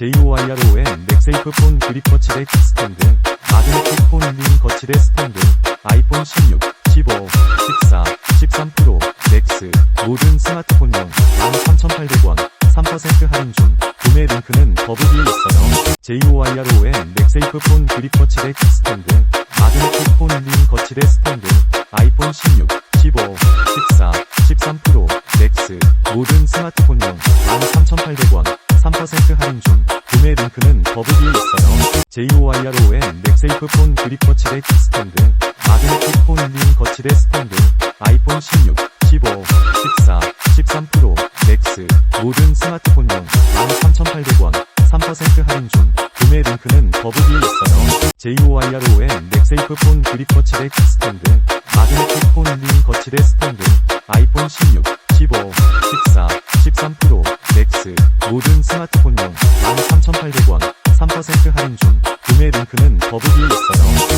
JOIRON 맥세이프 폰 그립 거치대 스탠드 마그네틱 폰링 거치대 스탠드 아이폰 16, 15, 14, 13 프로 맥스 모든 스마트폰용 13,800원 3% 할인 중 구매 링크는 더보기에 있어요. JOIRON 맥세이프 폰 그립 거치대 스탠드 마그네틱 폰링 거치대 스탠드 아이폰 16, 15, 14, 13 프로 맥스 모든 스마트폰용 13,800원 3% 할인 중 구매 링크는 더보기에 있어요. JOIRON 맥세이프 폰 그립 거치대 스탠드 마그네틱 폰링 거치대 스탠드 아이폰 16, 15, 14, 13 프로 맥스 모든 스마트폰용 13,800원 3% 할인 중 구매 링크는 더보기에 있어요. JOIRON 맥세이프 폰 그립 거치대 스탠드 마그네틱 폰링 거치대 스탠드 아이폰 16, 15, 14, 13 프로 맥스 모든 스마트폰용 13,800원 3% 할인 중 구매 링크는 더보기에 있어요.